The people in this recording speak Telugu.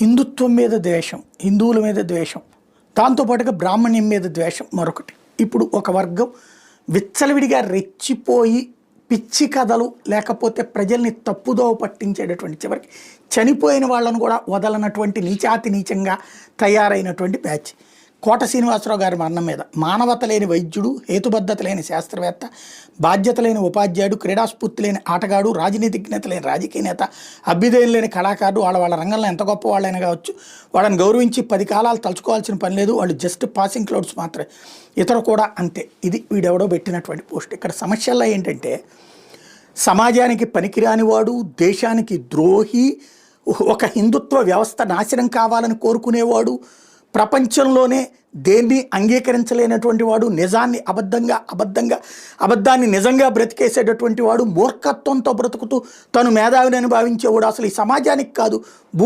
హిందుత్వం మీద ద్వేషం హిందువుల మీద ద్వేషం దాంతోపాటుగా బ్రాహ్మణ్యం మీద ద్వేషం మరొకటి. ఇప్పుడు ఒక వర్గం విచ్చలవిడిగా రెచ్చిపోయి పిచ్చి కథలు లేకపోతే ప్రజల్ని తప్పుదోవ పట్టించేటటువంటి చివరికి చనిపోయిన వాళ్ళను కూడా వదలనటువంటి నీచాతి నీచంగా తయారైనటువంటి బ్యాచ్. కోట శ్రీనివాసరావు గారి మరణం మీద మానవత లేని వైద్యుడు హేతుబద్ధత లేని శాస్త్రవేత్త బాధ్యత లేని ఉపాధ్యాయుడు క్రీడాస్ఫూర్తి లేని ఆటగాడు రాజనీతిజ్ఞత లేని రాజకీయ నేత అభ్యుదయం లేని కళాకారుడు వాళ్ళ వాళ్ళ రంగంలో ఎంత గొప్ప వాళ్ళైనా కావచ్చు వాళ్ళని గౌరవించి పది కాలాలు తలుచుకోవాల్సిన పని లేదు వాళ్ళు జస్ట్ పాసింగ్ క్లౌడ్స్ మాత్రమే. ఇతరు కూడా అంతే. ఇది వీడెవడో పెట్టినటువంటి పోస్ట్. ఇక్కడ సమస్యల్లో ఏంటంటే సమాజానికి పనికిరాని వాడు దేశానికి ద్రోహి ఒక హిందుత్వ వ్యవస్థ నాశనం కావాలని కోరుకునేవాడు ప్రపంచంలోనే దేన్ని అంగీకరించలేనటువంటి వాడు నిజాన్ని అబద్ధంగా అబద్ధంగా అబద్ధాన్ని నిజంగా బ్రతికేసేటటువంటి వాడు మూర్ఖత్వంతో బ్రతుకుతూ తను మేధావిని భావించేవాడు అసలు ఈ సమాజానికి కాదు. భూ